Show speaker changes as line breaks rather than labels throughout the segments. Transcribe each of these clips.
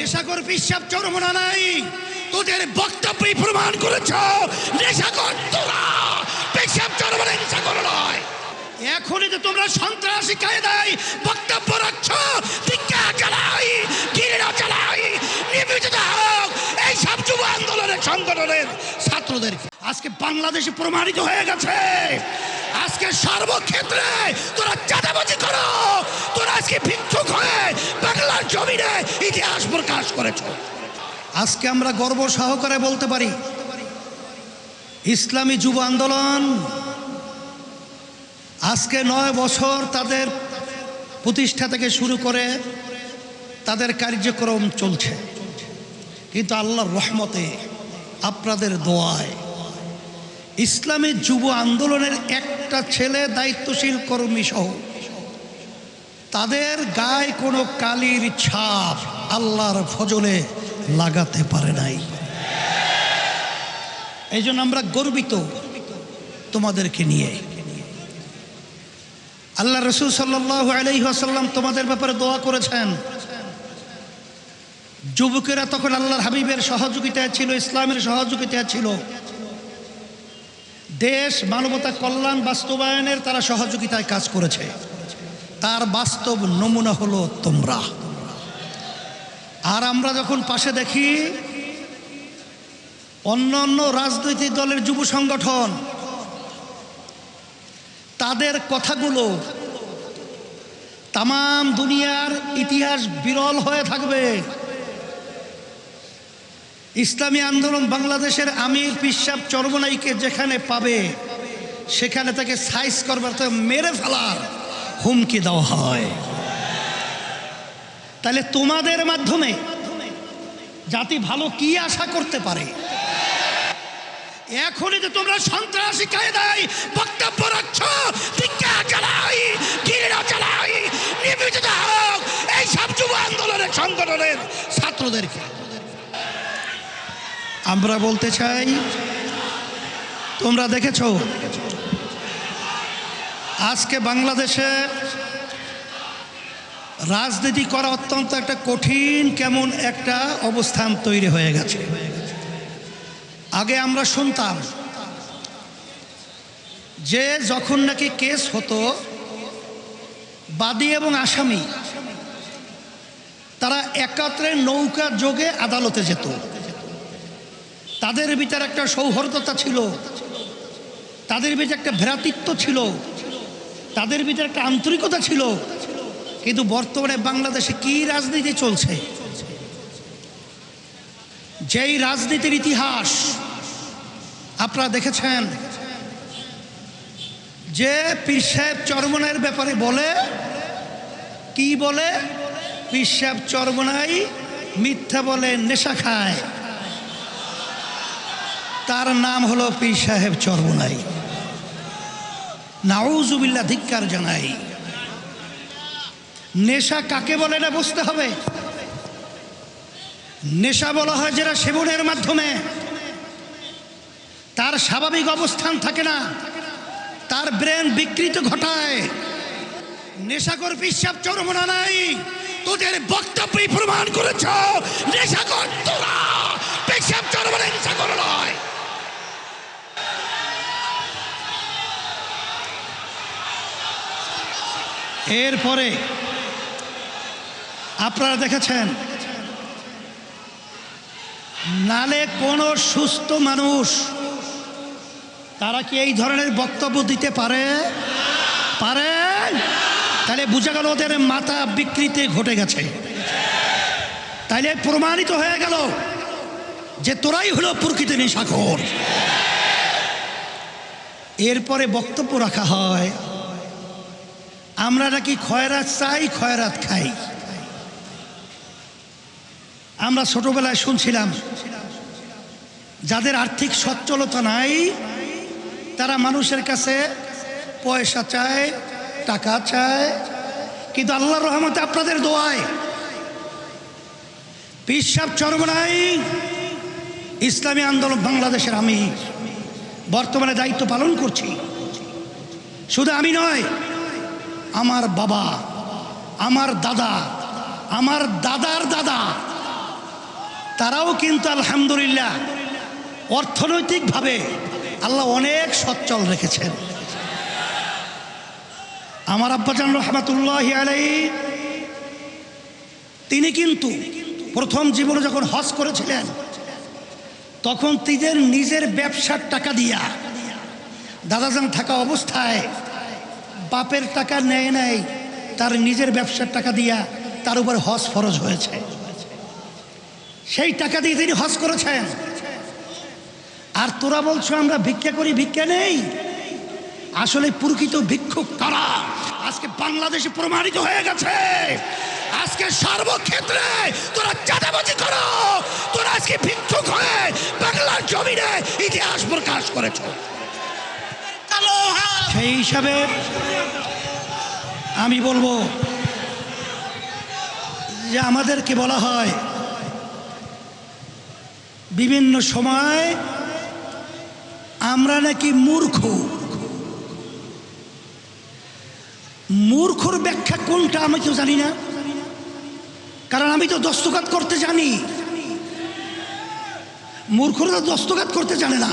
নেশাকর পিসাব চরমনা নাই। তোদের বক্তব্যই প্রমাণ করেছ। নেশাকর তোরা। পিসাব চরমনা নেশাকর নয়। এখনই তো তোমরা সন্ত্রাসী কায়দায় বক্তব্য রাখছো। টিকা চালাই গিরিরা চালাই নিবেদিত হোক। এই সব যুব আন্দোলনের সংগঠনের ছাত্রদের আজকে বাংলাদেশে প্রমাণিত হয়ে গেছে। আজকে সর্বক্ষেত্রে তোরা চাঁদাবাজি করো। তোরা আজকে ভিক্ষুক হয়ে বাংলার জমিনে ইতিহাস প্রকাশ করেছ। আজকে আমরা গর্ব সহকারে বলতে পারি, ইসলামী যুব আন্দোলন আজকে নয় বছর তাদের প্রতিষ্ঠা থেকে শুরু করে তাদের কার্যক্রম চলছে। কিন্তু আল্লাহর রহমতে আপনাদের দোয়ায় ইসলামী যুব আন্দোলনের একটা ছেলে দায়িত্বশীল কর্মী সহ। তাদের গায়ে কোনো কালির ছাপ আল্লাহর ফজলে লাগাতে পারে নাই। এই আমরা গর্বিত তোমাদেরকে নিয়ে। আল্লাহ রসুল সাল্লাহ আলহিহাসাল্লাম তোমাদের ব্যাপারে দোয়া করেছেন। যুবকেরা তখন আল্লাহর হাবিবের সহযোগিতায় ছিল, ইসলামের সহযোগিতায় ছিল। দেশ, মানবতা, কল্যাণ, বাস্তবায়নের তারা সহযোগিতায় কাজ করেছে। তার বাস্তব নমুনা হলো তোমরা। আর আমরা যখন পাশে দেখি, অন্য অন্য রাজনৈতিক দলের যুব সংগঠন, তাদের কথাগুলো তাম দুনিয়ার ইতিহাস বিরল হয়ে থাকবে। ইসলামী আন্দোলন বাংলাদেশের আমির পিসাব চরমনাইকে যেখানে পাবে, সেখানে তাকে সাইজ করবার মেরে ফেলার হুমকি দেওয়া হয়। তাহলে তোমাদের মাধ্যমে জাতি ভালো কি আশা করতে পারে? এখনই তো তোমরা সন্ত্রাসী কায়দায় বক্তব্য রাখছো টিকা চালাই গিরিরা চালাই যুব আন্দোলনের সংগঠনের ছাত্রদেরকে আমরা বলতে চাই, তোমরা দেখেছ? আজকে বাংলাদেশে রাজনীতি করা অত্যন্ত একটা কঠিন, কেমন একটা অবস্থান তৈরি হয়ে গেছে। আগে আমরা শুনতাম যে যখন নাকি কেস হতো, বাদী এবং আসামি, তারা একাত্রে নৌকা যোগে আদালতে যেত। তাদের ভিতরে একটা সৌহার্দ্যতা ছিল। তাদের ভিতরে একটা ভ্রাতৃত্ব ছিল। তাদের ভিতরে একটা আন্তরিকতা ছিল। কিন্তু বর্তমানে বাংলাদেশে কি রাজনীতি চলছে? যেই রাজনীতির ইতিহাস আপনারা দেখেছেন, যে পীর সাহেব চরমনের ব্যাপারে বলে, কি বলে? পীর সাহেব চরমনাই মিথ্যা বলে, নেশা খায়। তার নাম হলো পীর সাহেব চরমনাই। নাউজুবিল্লা ধিক্কার জানাই। নেশা কাকে বলে না বুঝতে হবে? নেশা বলা হয় যেটা সেবনের মাধ্যমে। তার স্বাভাবিক অবস্থান থাকে না। তার ব্রেন বিকৃত ঘটায়। নেশাকর পিসাব চরমনা নাই তোদের বক্তব্যই প্রমাণ করেছ। নেশাকর তোরা পেশাব চরমনা নেশাকর নয় এরপরে, আপনারা দেখেছেন, নালে কোনো সুস্থ মানুষ, তারা কি এই ধরনের বক্তব্য দিতে পারে? পারে? তাহলে বোঝা গেল ওদের মাথা বিকৃতি ঘটে গেছে। তাইলে প্রমাণিত হয়ে গেল যে তোরাই হলো প্রকৃতি নিশাখর। এরপরে বক্তব্য রাখা হয় আমরা নাকি খয়রাত চাই, খয়রাত খাই। আমরা ছোটবেলায় শুনছিলাম, যাদের আর্থিক সচ্ছলতা নাই, তারা মানুষের কাছে পয়সা চায়, টাকা চায়, কিন্তু আল্লাহর রহমতে আপনাদের দোয়ায় পিসাব চরমনাই ইসলামী আন্দোলন বাংলাদেশের আমি বর্তমানে দায়িত্ব পালন করছি। শুধু আমি নয় আমার বাবা, আমার দাদা, আমার দাদার দাদা, তারাও কিন্তু আলহামদুলিল্লাহ অর্থনৈতিকভাবে আল্লাহ অনেক সচ্ছল রেখেছেন। আমার আব্বাজান রহমাতুল্লাহ আলাই তিনি কিন্তু প্রথম জীবনে যখন হজ করেছিলেন, তখন তিদের নিজের ব্যবসার টাকা দিয়া দাদাজান থাকা অবস্থায় বাপের টাকা নেয় নাই, তার নিজের ব্যবসার টাকা দিয়া তার উপর হজ ফরজ হয়েছে। সেই টাকা দিয়ে তিনি হজ করেছেন। আর তোরা বলছো আমরা ভিক্ষা করি, ভিক্ষা নেই? আসলে প্রকৃত ভিক্ষুক কারা? আজকে বাংলাদেশে প্রমাণিত হয়ে গেছে। আজকে সর্বক্ষেত্রে তোরা চাঁদাবাজি করো। তোরা আজকে ভিক্ষুক হয়ে বাংলার জমিনে ইতিহাস প্রকাশ করেছ। সেই হিসাবে আমি বলব যে আমাদেরকে বলা হয়, বিভিন্ন সময় আমরা নাকি মূর্খ। মূর্খর ব্যাখ্যা কোনটা আমি তো জানি না। কারণ আমি তো দস্তকাত করতে জানি। মূর্খরা দস্তকাত করতে জানে না।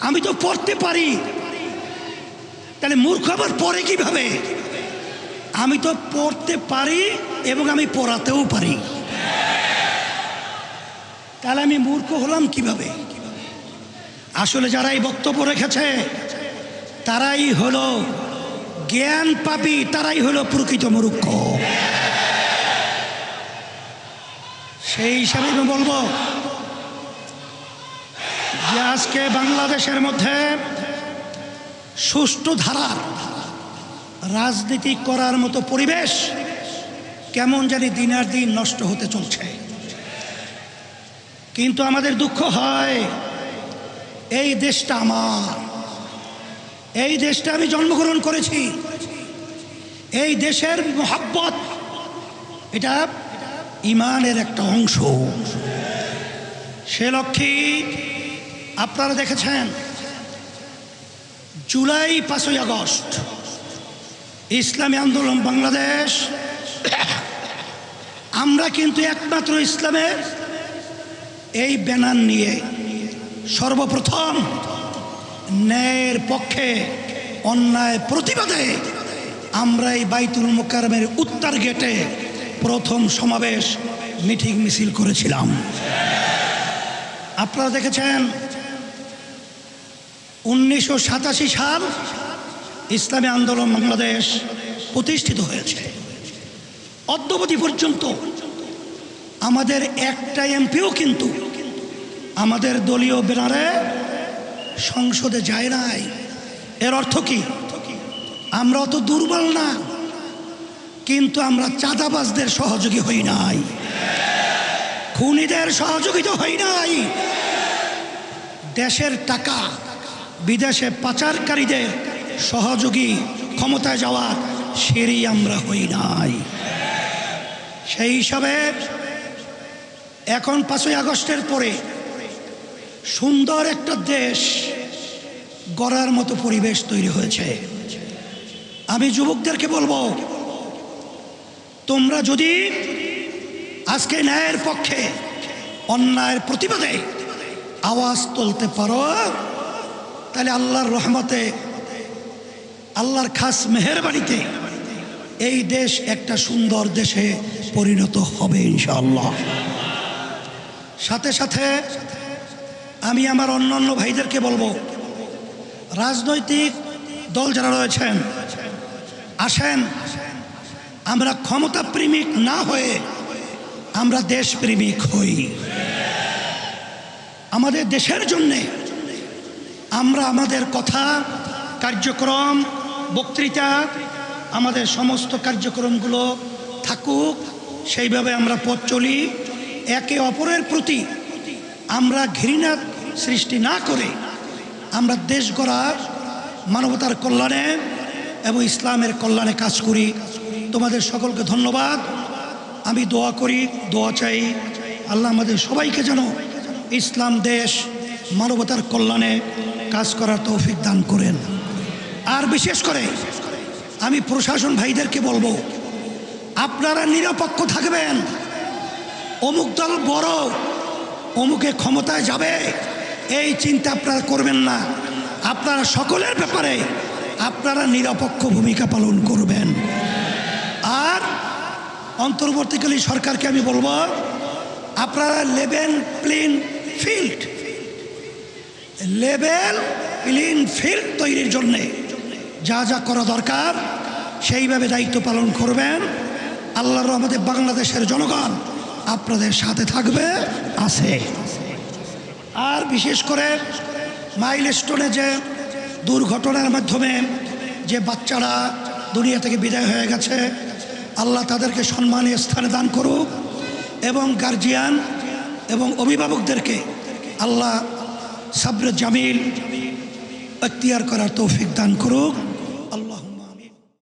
আমি তো পড়তে পারি। তাহলে মূর্খ আবার পড়ে কীভাবে? আমি তো পড়তে পারি এবং আমি পড়াতেও পারি। তাহলে আমি মূর্খ হলাম কীভাবে? আসলে যারা এই বক্তব্য রেখেছে, তারাই হলো জ্ঞান পাপি, তারাই হলো প্রকৃত মূর্খ। সেই হিসাবে আমি বলব যে আজকে বাংলাদেশের মধ্যে সুষ্ঠু ধারার রাজনীতি করার মতো পরিবেশ কেমন জানি দিনের দিন নষ্ট হতে চলছে। কিন্তু আমাদের দুঃখ হয়, এই দেশটা আমার। এই দেশটা আমি জন্মগ্রহণ করেছি। এই দেশের মোহাব্বত, এটা ইমানের একটা অংশ। সে লক্ষ্যে আপনারা দেখেছেন জুলাই পাঁচই আগস্ট, ইসলামী আন্দোলন বাংলাদেশ। আমরা কিন্তু একমাত্র ইসলামের এই ব্যানার নিয়ে সর্বপ্রথম ন্যায়ের পক্ষে অন্যায় প্রতিবাদে আমরা এই বাইতুল মোকারমের উত্তর গেটে প্রথম সমাবেশ মিটিং মিছিল করেছিলাম। আপনারা দেখেছেন উনিশশো সাতাশি সাল ইসলামী আন্দোলন বাংলাদেশ প্রতিষ্ঠিত হয়েছে। অদ্যবধি পর্যন্ত আমাদের একটা এমপিও কিন্তু আমাদের দলীয় ব্যানারে সংসদে যায় নাই। এর অর্থ কি? আমরা অত দুর্বল না, কিন্তু আমরা চাঁদাবাজদের সহযোগী হই নাই। খুনিদের সহযোগিতা হই নাই। দেশের টাকা বিদেশে পাচারকারীদের সহযোগী ক্ষমতায় যাওয়ার সেরি আমরা হই নাই। সেই হিসাবে এখন পাঁচই আগস্টের পরে সুন্দর একটা দেশ গড়ার মতো পরিবেশ তৈরি হয়েছে। আমি যুবকদেরকে বলব, তোমরা যদি আজকে ন্যায়ের পক্ষে অন্যায়ের প্রতিবাদে আওয়াজ তুলতে পারো তাহলে আল্লাহর রহমতে, আল্লাহর খাস মেহরবানিতে এই দেশ একটা সুন্দর দেশে পরিণত হবে ইনশাআল্লাহ। সাথে সাথে আমি আমার অন্যান্য ভাইদেরকে বলব, রাজনৈতিক দল যারা রয়েছেন, আসেন, আমরা ক্ষমতা প্রেমিক না হয়ে আমরা দেশপ্রেমিক হই। আমাদের দেশের জন্যে আমরা আমাদের কথা, কার্যক্রম, বক্তৃতা, আমাদের সমস্ত কার্যক্রমগুলো থাকুক, সেইভাবে আমরা পথ চলি। একে অপরের প্রতি আমরা ঘৃণা সৃষ্টি না করে আমরা দেশ গড়ার, মানবতার কল্যাণে এবং ইসলামের কল্যাণে কাজ করি। তোমাদের সকলকে ধন্যবাদ। আমি দোয়া করি, দোয়া চাই আল্লাহ আমাদের সবাইকে যেন ইসলাম দেশ, মানবতার কল্যাণে কাজ করার তৌফিক দান করেন। আর বিশেষ করে আমি প্রশাসন ভাইদেরকে বলব, আপনারা নিরপেক্ষ থাকবেন। অমুক দল বড়, অমুকে ক্ষমতায় যাবে, এই চিন্তা আপনারা করবেন না। আপনারা সকলের ব্যাপারে আপনারা নিরপেক্ষ ভূমিকা পালন করবেন। আর অন্তর্বর্তীকালী সরকারকে আমি বলব, আপনারা লেবেন plain field. Level plain field তৈরির জন্যে যা যা করা দরকার, সেইভাবে দায়িত্ব পালন করবেন। আল্লাহর রহমতে বাংলাদেশের জনগণ আপনাদের সাথে থাকবে, আছে। আর বিশেষ করে মাইলস্টোনে যে দুর্ঘটনার মাধ্যমে যে বাচ্চারা দুনিয়া থেকে বিদায় হয়ে গেছে, আল্লাহ তাদেরকে সম্মানীয় স্থানে দান করুক এবং গার্জিয়ান এবং অভিভাবকদেরকে আল্লাহ সাবর জামিল এখতিয়ার করার তৌফিক দান করুক।